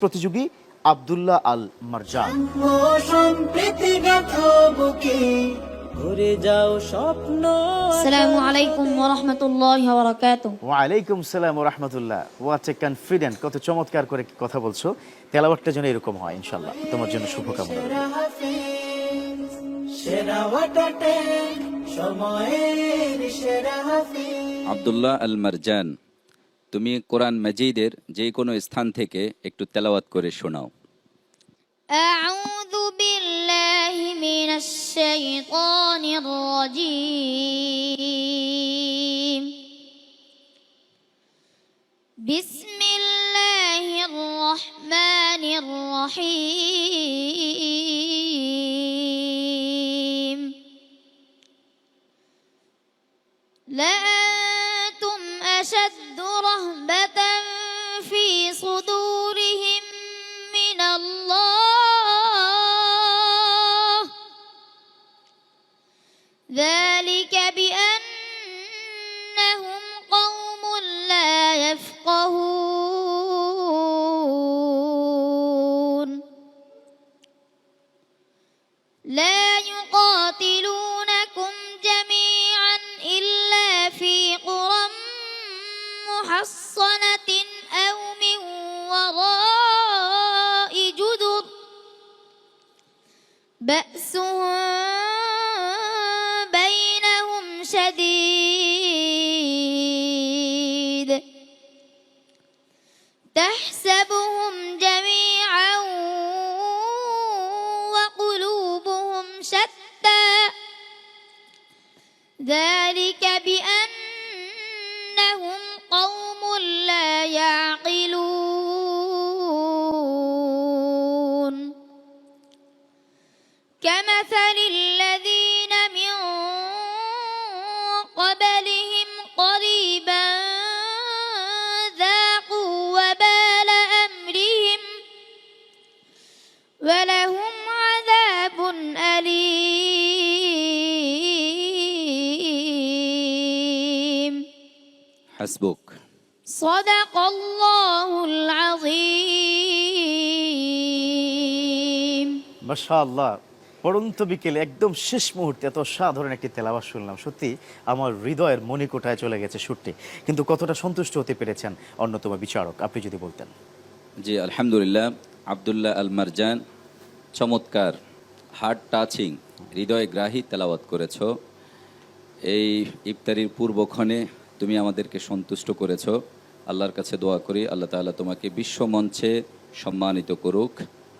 প্রতিযোগী আবদুল্লাহ আল মারজান ঘুরে কত চমৎকার করে কথা বলছো। এরকম হয় তোমার জন্য শুভকামনা আব্দুল্লাহ আল মারজান তুমি কোরআন মাজিদের যে কোনো স্থান থেকে একটু তেলাওয়াত করে শোনাও أعوذ بالله من الشيطان الرجيم بسم الله الرحمن الرحيم لأنتم ذلك بأنهم قوم لا يفقهون. لا يقاتلونكم جميعا إلا في قرى محصنة أو من وراء جدر. بأسهم مثل الذين من قبلهم قريبا ذاقوا وبال أمرهم ولهم عذاب أليم. حسبك. صدق الله العظيم. ما شاء الله. পড়ন্ত বিকেলে একদম শেষ মুহূর্তে এত সাধারণ একটি তেলাওয়াত শুনলাম। সত্যি, আমার হৃদয়ের মণিকোঠায় চলে গেছে সুরটি। কিন্তু কতটা সন্তুষ্ট হতে পেরেছেন অন্যতম বিচারক, আপনি যদি বলতেন। জি, আলহামদুলিল্লাহ। আবদুল্লাহ আল মারজান চমৎকার। হার্ট টাচিং হৃদয়গ্রাহী তেলাওয়াত করেছ। এই ইফতারির পূর্বক্ষণে তুমি আমাদেরকে সন্তুষ্ট করেছ। আল্লাহর কাছে দোয়া করি, আল্লাহ তাআলা তোমাকে বিশ্ব মঞ্চে সম্মানিত করুক।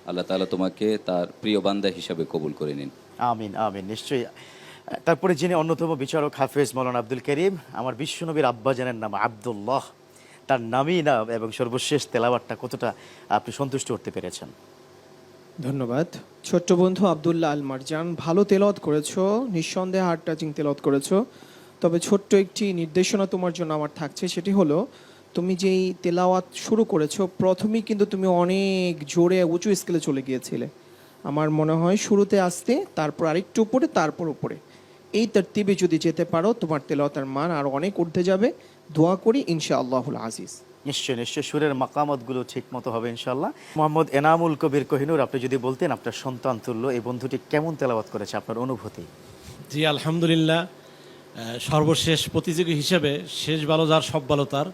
আল্লাহ তাআলা তোমাকে তার প্রিয় বান্দা হিসাবে কবুল করে নিন। আমিন আমিন নিশ্চয়ই। তারপরে যিনি অন্যতম বিচারক হাফেজ মৌলানা আব্দুল করিম আমার বিশ্বনবীর আব্বাজানের নাম আব্দুল্লাহ। তার নামই নাম এবং সর্বশেষ তেলাওয়াতটা কতটা আপনি সন্তুষ্ট করতে পেরেছেন? ধন্যবাদ। ছোট্ট বন্ধু আব্দুল্লাহ আল মারজান ভালো তেলত করেছ নিঃসন্দেহে হার্ট টাচিং তেলত করেছ তবে ছোট্ট একটি নির্দেশনা তোমার জন্য আমার থাকছে সেটি হলো তুমি যেই তেলাওয়াত শুরু করেছ প্রথমেই কিন্তু তুমি অনেক জোরে উঁচু স্কেলে চলে গিয়েছিলে। আমার মনে হয় শুরুতে আসতে তারপর আরেকটু উপরে তারপর উপরে। এই তরতিবে যদি যেতে পারো তোমার তেলাওয়াতের মান আর অনেক উঠতে যাবে। দোয়া করি ইনশা আল্লাহুল আজিজ। নিশ্চয় নিশ্চয়। সুরের মাকামতগুলো ঠিক মতো হবে ইনশাল্লাহ মোহাম্মদ এনামুল কবির কহিনুর আপনি যদি বলতেন আপনার সন্তান তুল্য এই বন্ধুটি কেমন তেলাওয়াত করেছে আপনার অনুভূতি? জি আলহামদুলিল্লাহ। সর্বশেষ প্রতিযোগী হিসেবে শেষ ভালো যার সব ভালো তার।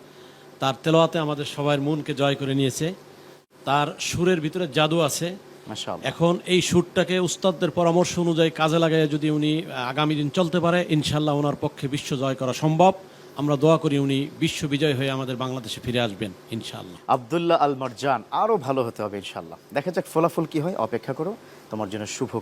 তার তেলোয়াতে আমাদের সবার মনকে জয় করে নিয়েছে। তার সুরের ভিতরে জাদু আছে। মাশাআল্লাহ। এখন এই সুরটাকে উস্তাদদের পরামর্শ অনুযায়ী কাজে লাগায় যদি উনি আগামী দিন চলতে পারে ইনশাল্লাহ ওনার পক্ষে বিশ্ব জয় করা সম্ভব। আমরা দোয়া করি উনি বিশ্ব বিজয় হয়ে আমাদের বাংলাদেশে ফিরে আসবেন ইনশাআল্লাহ। আব্দুল্লাহ আল মারজান আরও ভালো হতে হবে ইনশাল্লাহ দেখা যাক ফলাফল কি হয় অপেক্ষা করো। তোমার জন্য শুভ